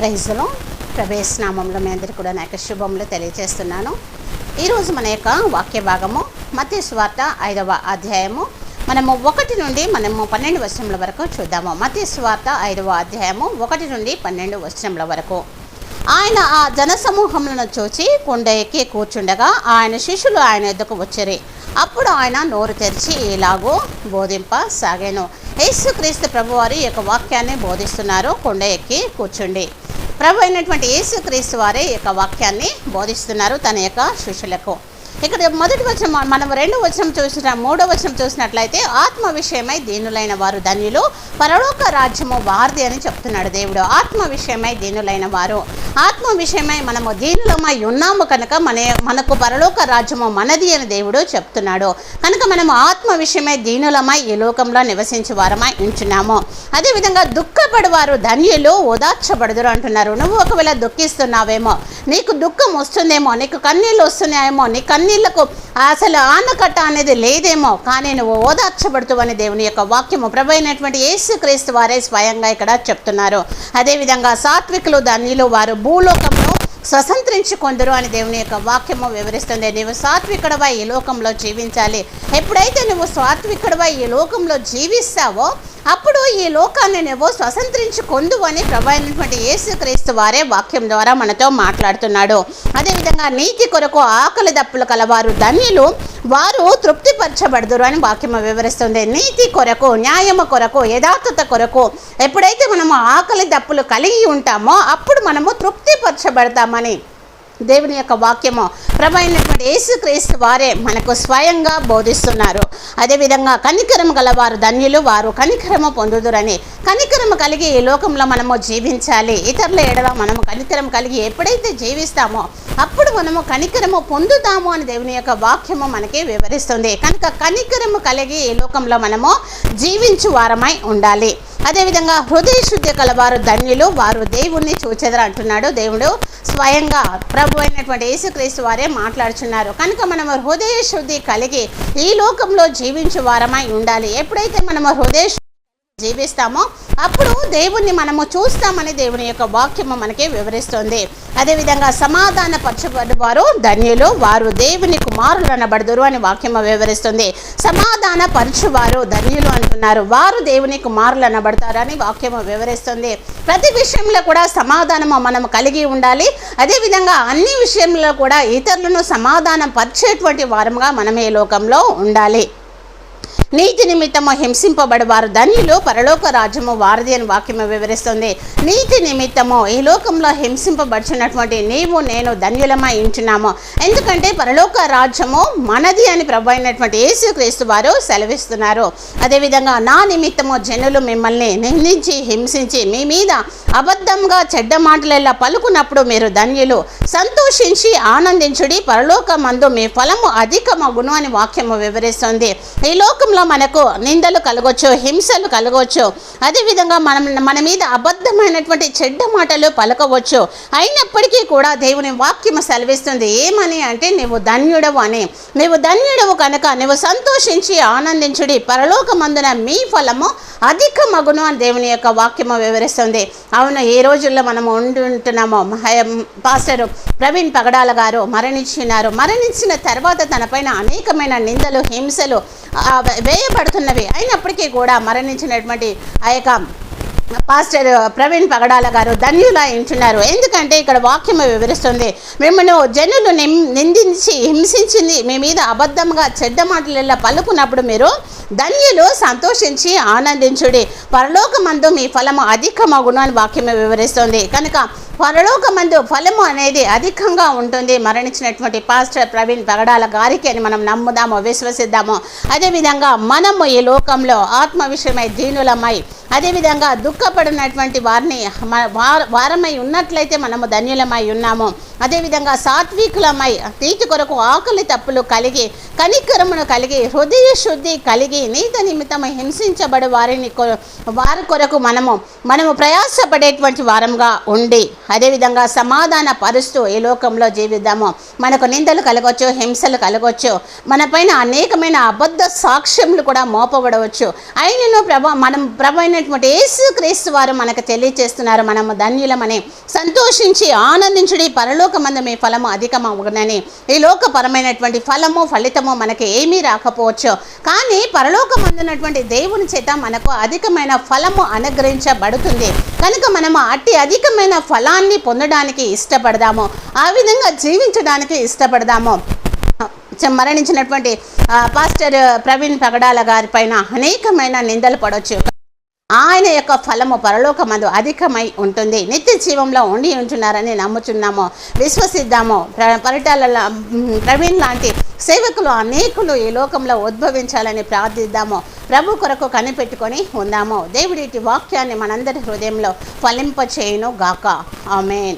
ప్రైజ్లో ప్రవేశనామంలో మీ అందరికీ కూడా నా యొక్క శుభములు తెలియజేస్తున్నాను. ఈరోజు మన యొక్క వాక్య భాగము మత్య స్వార్త ఐదవ అధ్యాయము. మనము ఒకటి నుండి మనము పన్నెండు వచనముల వరకు చూద్దాము. మత్య స్వార్త ఐదవ అధ్యాయము ఒకటి నుండి పన్నెండు వచనముల వరకు. ఆయన ఆ జనసమూహములను చూచి కొండ ఎక్కి కూర్చుండగా ఆయన శిష్యులు ఆయన ఎద్దకు వచ్చిరి. అప్పుడు ఆయన నోరు తెరిచి ఇలాగూ బోధింప సాగాను. యేసుక్రీస్తు ప్రభువారి ఈ యొక్క వాక్యాన్ని బోధిస్తున్నారు. కొండ ఎక్కి కూర్చుండి. ప్రభు అయినటువంటి యేసుక్రీస్తు వారే యొక్క వాక్యాన్ని బోధిస్తున్నారు తన యొక్క శిష్యులకు. ఇక్కడ మొదటి వచనం మనం రెండు వచనం చూసిన మూడో వచనం చూసినట్లయితే ఆత్మ విషయమై దీనులైన వారు ధన్యులు పరలోక రాజ్యము వారిది అని చెప్తున్నాడు దేవుడు. ఆత్మ విషయమై దీనులైన వారు. ఆత్మ విషయమై మనము దీనులమై ఉన్నాము కనుక మన మనకు పరలోక రాజ్యము మనది అని దేవుడు చెప్తున్నాడు. కనుక మనము ఆత్మ విషయమై దీనులమై ఈ లోకంలో నివసించే వారమై ఉంచున్నాము అదేవిధంగా దుఃఖపడవారు ధన్యులు ఓదార్చబడదురు అంటున్నారు. నువ్వు ఒకవేళ దుఃఖిస్తున్నావేమో నీకు దుఃఖం వస్తుందేమో నీకు కన్నీళ్ళు వస్తున్నాయేమో నీ కన్నీళ్ళకు అసలు ఆనకట్ట అనేది లేదేమో. కానీ నువ్వు ఓదార్చబడుతువని దేవుని యొక్క వాక్యము. ప్రభైనటువంటి యేసు క్రీస్తు వారే స్వయంగా ఇక్కడ చెప్తున్నారు. అదేవిధంగా సాత్వికులు ధన్యులు వారు భూలోకంలో స్వతంత్రించుకొందరు అని దేవుని యొక్క వాక్యము వివరిస్తుంది. నీవు సాత్వికుడవై ఈ లోకంలో జీవించాలి. ఎప్పుడైతే నువ్వు సాత్వికుడవై ఈ లోకంలో జీవిస్తావో అప్పుడు ఈ లోకాన్ని నువ్వు స్వతంత్రించుకొందు అని ప్రభు అయినటువంటి యేసుక్రీస్తు వారే వాక్యం ద్వారా మనతో మాట్లాడుతున్నాడు. అదేవిధంగా నీతి కొరకు ఆకలి దప్పులు కలవారు ధన్యులు వారు తృప్తిపరచబడదురు అని వాక్యం వివరిస్తుంది. నీతి కొరకు న్యాయము కొరకు యథార్థత కొరకు ఎప్పుడైతే మనము ఆకలి దప్పులు కలిగి ఉంటామో అప్పుడు మనము తృప్తిపరచబడతామని దేవుని యొక్క వాక్యము ప్రభు అయినటువంటి యేసుక్రీస్తు వారే మనకు స్వయంగా బోధిస్తున్నారు. అదేవిధంగా కనికరము గలవారు ధన్యులు వారు కనికరము పొందుదురని. కనికరము కలిగి ఈ లోకంలో మనము జీవించాలి. ఇతరుల ఎడల మనము కనికరం కలిగి ఎప్పుడైతే జీవిస్తామో అప్పుడు మనము కనికరము పొందుతాము అని దేవుని యొక్క వాక్యము మనకి వివరిస్తుంది. కనుక కనికరము కలిగి ఈ లోకంలో మనము జీవించు వారమై ఉండాలి. అదేవిధంగా హృదయ శుద్ధి కలవారు ధన్యులు. వారు దేవుణ్ణి చూచెదరు అంటున్నాడు దేవుడు. స్వయంగా ప్రభు అయినటువంటి యేసుక్రీస్తు వారే మాట్లాడుచున్నారు. కనుక మనము హృదయ శుద్ధి కలిగి ఈ లోకంలో జీవించు వారమై ఉండాలి. ఎప్పుడైతే మనము హృదయ జీవిస్తామో అప్పుడు దేవుణ్ణి మనము చూస్తామని దేవుని యొక్క వాక్యము మనకి వివరిస్తుంది. అదేవిధంగా సమాధాన పరచబడ్డవారు ధన్యులు వారు దేవుని కుమారులు అనబడదురు అని వాక్యము వివరిస్తుంది. సమాధాన పరచువారు ధన్యులు అంటున్నారు. వారు దేవుని కుమారులు అనబడతారు అని వాక్యము వివరిస్తుంది. ప్రతి విషయంలో కూడా సమాధానము మనం కలిగి ఉండాలి. అదేవిధంగా అన్ని విషయంలో కూడా ఇతరులను సమాధానం పరిచేటువంటి వారముగా మనం ఈ లోకంలో ఉండాలి. నీతి నిమిత్తము హింసింపబడవారు. ధన్యులు పరలోక రాజ్యము వారిది అని వాక్యము వివరిస్తుంది. నీతి నిమిత్తము ఈ లోకంలో హింసింపబడిచినటువంటి నీవు నేను ధన్యులమై ఇంచున్నాము ఎందుకంటే పరలోక రాజ్యము మనది అని ప్రభు అయినటువంటి యేసుక్రీస్తు వారు సెలవిస్తున్నారు. అదేవిధంగా నా నిమిత్తము జనులు మిమ్మల్ని నిందించి హింసించి మీ మీద అబద్ధంగా చెడ్డ మాటలెల్లా పలుకున్నప్పుడు మీరు ధన్యులు. సంతోషించి ఆనందించుడి పరలోక మందు మీ ఫలము అధికమగును అని వాక్యము వివరిస్తుంది. ఈ లోకంలో మనకు నిందలు కలగొచ్చు హింసలు కలగవచ్చు అదేవిధంగా మనం మన మీద అబద్ధమైనటువంటి చెడ్డ మాటలు పలకవచ్చు. అయినప్పటికీ కూడా దేవుని వాక్యము సెలవిస్తుంది. ఏమని అంటే నీవు ధన్యుడవు అని. నీవు ధన్యుడవు కనుక నువ్వు సంతోషించి ఆనందించుడి. పరలోకమందున మీ ఫలము అధిక మగును అని దేవుని యొక్క వాక్యము వివరిస్తుంది. అవును ఈ రోజుల్లో మనం ఉండుంటున్నాము పాస్టర్ ప్రవీణ్ పగడాల గారు మరణించినారు. మరణించిన తర్వాత తనపైన అనేకమైన నిందలు హింసలు వేయబడుతున్నవి అయినప్పటికీ కూడా మరణించినటువంటి ఆ యొక్క పాస్టర్ ప్రవీణ్ పగడాల గారు ధన్యులా ఇంటున్నారు ఎందుకంటే ఇక్కడ వాక్యము వివరిస్తుంది మిమ్మల్ని జనులు నిం- నిందించి హింసించింది మీ మీద అబద్ధంగా చెడ్డ మాటలలో పలుకున్నప్పుడు మీరు ధన్యులు సంతోషించి ఆనందించుడి. పరలోకమందు మీ ఫలము అధికమగును అని వాక్యము వివరిస్తుంది. కనుక పరలోకమందు ఫలము అనేది అధికంగా ఉంటుంది. మరణించినటువంటి పాస్టర్ ప్రవీణ్ పగడాల గారికి అని మనం నమ్ముదాము విశ్వసిద్దాము. అదేవిధంగా మనము ఈ లోకంలో ఆత్మ విషయమై దీనులమై అదేవిధంగా దుఃఖపడినటువంటి వారిని వార- వారమై ఉన్నట్లయితే మనము ధన్యులమై ఉన్నాము. అదేవిధంగా సాత్వికులమై నీతి కొరకు ఆకలి తప్పులు కలిగి కనికరమును కలిగి హృదయ శుద్ధి కలిగి నీత నిమిత్తము హింసించబడి వారిని కొ- వారి కొరకు మనము మనము ప్రయాసపడేటువంటి వారంగా ఉండి అదేవిధంగా సమాధాన పరుస్తూ ఈ లోకంలో జీవిద్దాము. మనకు నిందలు కలగొచ్చు హింసలు కలగొచ్చు మనపైన అనేకమైన అబద్ధ సాక్ష్యములు కూడా మోపబడవచ్చు. అయినను ప్రభ మనం ప్రభైనటువంటి యేసు క్రీస్తు వారు మనకు తెలియచేస్తున్నారు మనము ధన్యులమని. సంతోషించి ఆనందించుడి పరలోకమందు మీ ఫలము అధికమవునని ఈ లోకపరమైనటువంటి ఫలము ఫలితము మనకి ఏమీ రాకపోవచ్చు. కానీ పరలోకమందున్నటువంటి దేవుని చేత మనకు అధికమైన ఫలము అనుగ్రహించబడుతుంది. కనుక మనము అట్టి అధికమైన ఫలాన్ని పొందడానికి ఇష్టపడదాము. ఆ విధంగా జీవించడానికి ఇష్టపడదాము. మరణించినటువంటి పాస్టర్ ప్రవీణ్ పగడాల గారి పైన అనేకమైన నిందలు పడవచ్చు ఆయన యొక్క ఫలము పరలోకమందు అధికమై ఉంటుంది. నిత్య జీవంలో ఉండి ఉంటున్నారని నమ్ముచున్నాము. విశ్వసిద్దాము. పరిటాల ప్రవీణ్ లాంటి సేవకులు అనేకులు ఈ లోకంలో ఉద్భవించాలని ప్రార్థిద్దాము. ప్రభు కొరకు కనిపెట్టుకొని ఉందాము. దేవుడి వాక్యాన్ని మనందరి హృదయంలో ఫలింపచేయును గాక ఆమెన్.